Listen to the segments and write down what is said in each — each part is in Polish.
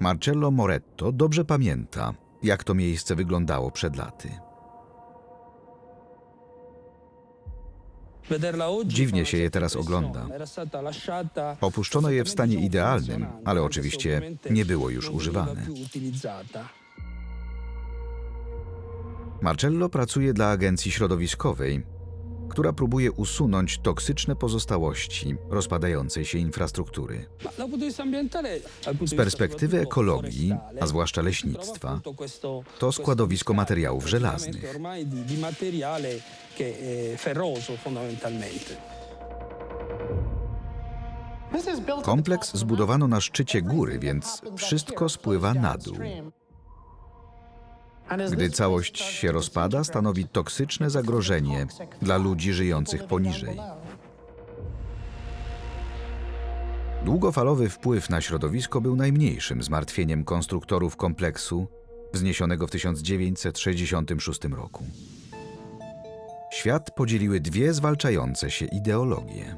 Marcello Moretto dobrze pamięta, jak to miejsce wyglądało przed laty. Dziwnie się je teraz ogląda. Opuszczono je w stanie idealnym, ale oczywiście nie było już używane. Marcello pracuje dla agencji środowiskowej, która próbuje usunąć toksyczne pozostałości rozpadającej się infrastruktury. Z perspektywy ekologii, a zwłaszcza leśnictwa, to składowisko materiałów żelaznych. Kompleks zbudowano na szczycie góry, więc wszystko spływa na dół. Gdy całość się rozpada, stanowi toksyczne zagrożenie dla ludzi żyjących poniżej. Długofalowy wpływ na środowisko był najmniejszym zmartwieniem konstruktorów kompleksu wzniesionego w 1966 roku. Świat podzieliły dwie zwalczające się ideologie.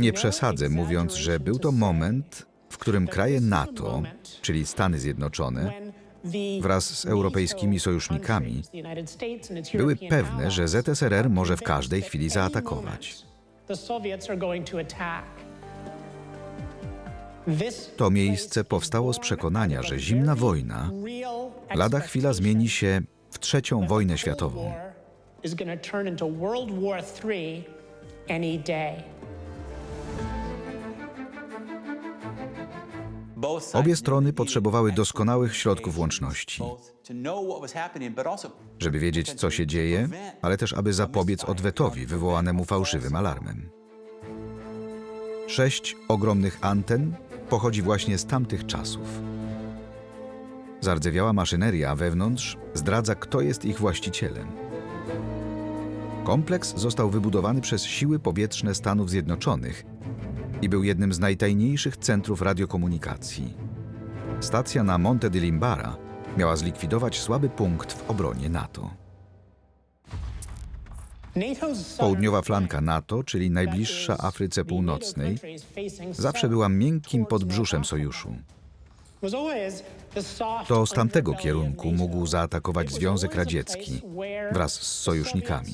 Nie przesadzę, mówiąc, że był to moment, w którym kraje NATO, czyli Stany Zjednoczone, wraz z europejskimi sojusznikami były pewne, że ZSRR może w każdej chwili zaatakować. To miejsce powstało z przekonania, że zimna wojna lada chwila zmieni się w trzecią wojnę światową. Obie strony potrzebowały doskonałych środków łączności, żeby wiedzieć, co się dzieje, ale też aby zapobiec odwetowi wywołanemu fałszywym alarmem. Sześć ogromnych anten pochodzi właśnie z tamtych czasów. Zardzewiała maszyneria wewnątrz zdradza, kto jest ich właścicielem. Kompleks został wybudowany przez siły powietrzne Stanów Zjednoczonych i był jednym z najtajniejszych centrów radiokomunikacji. Stacja na Monte di Limbara miała zlikwidować słaby punkt w obronie NATO. Południowa flanka NATO, czyli najbliższa Afryce Północnej, zawsze była miękkim podbrzuszem sojuszu. To z tamtego kierunku mógł zaatakować Związek Radziecki wraz z sojusznikami.